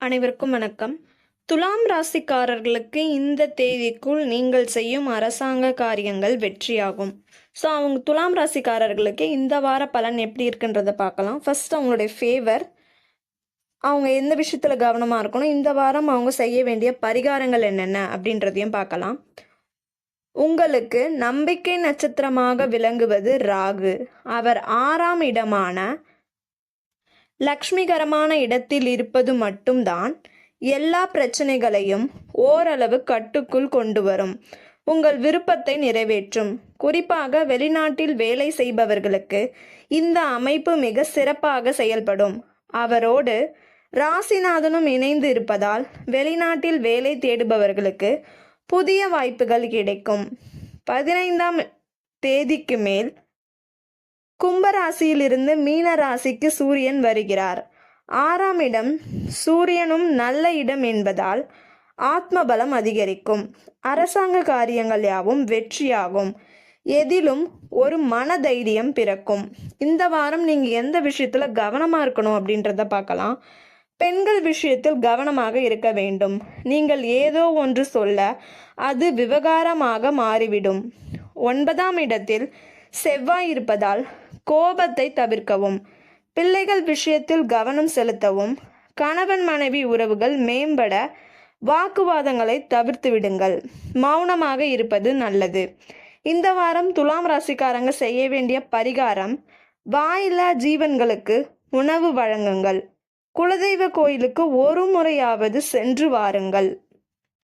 அனைவருக்கும் வணக்கம். துலாம் ராசிக்காரர்களுக்கு இந்த தேதிக்குள் நீங்கள் செய்யும் அரசாங்க காரியங்கள் வெற்றியாகும். ஸோ அவங்க துலாம் ராசிக்காரர்களுக்கு இந்த வார பலன் எப்படி இருக்குன்றதை பார்க்கலாம். ஃபர்ஸ்ட் அவங்களுடைய ஃபேவர் அவங்க எந்த விஷயத்தில் கவனமாக இருக்கணும்? இந்த வாரம் அவங்க செய்ய வேண்டிய பரிகாரங்கள் என்னென்ன அப்படின்றதையும் பார்க்கலாம். உங்களுக்கு நம்பிக்கை நட்சத்திரமாக விளங்குவது ராகு. அவர் ஆறாம் இடமான லக்ஷ்மிகரமான இடத்தில் இருப்பது மட்டும்தான் எல்லா பிரச்சனைகளையும் ஓரளவு கட்டுக்குள் கொண்டு வரும். உங்கள் விருப்பத்தை நிறைவேற்றும். குறிப்பாக வெளிநாட்டில் வேலை செய்பவர்களுக்கு இந்த அமைப்பு மிக சிறப்பாக செயல்படும். அவரோடு ராசிநாதனும் இணைந்து இருப்பதால் வெளிநாட்டில் வேலை தேடுபவர்களுக்கு புதிய வாய்ப்புகள் கிடைக்கும். பதினைந்தாம் தேதிக்கு மேல் கும்பராசியிலிருந்து மீன ராசிக்கு சூரியன் வருகிறார். ஆறாம் இடம் சூரியனும் நல்ல இடம் என்பதால் ஆத்மபலம் அதிகரிக்கும். அரசாங்க காரியங்கள் யாவும் வெற்றியாகும். எதிலும் ஒரு மன தைரியம் பிறக்கும். இந்த வாரம் நீங்கள் எந்த விஷயத்தில் கவனமாக இருக்கணும் அப்படின்றத பார்க்கலாம். பெண்கள் விஷயத்தில் கவனமாக இருக்க வேண்டும். நீங்கள் ஏதோ ஒன்று சொல்ல அது விவகாரமாக மாறிவிடும். ஒன்பதாம் இடத்தில் செவ்வாய் இருப்பதால் கோபத்தை தவிர்க்கவும் பிள்ளைகள் விஷயத்தில் கவனம் செலுத்தவும் கணவன் மனைவி உறவுகள் மேம்பட வாக்குவாதங்களை தவிர்த்து விடுங்கள். மௌனமாக இருப்பது நல்லது. இந்த வாரம் துலாம் ராசிக்காரங்க செய்ய வேண்டிய பரிகாரம் வாயில்லா ஜீவன்களுக்கு உணவு வழங்குங்கள். குலதெய்வ கோயிலுக்கு ஒரு முறையாவது சென்று வாருங்கள்.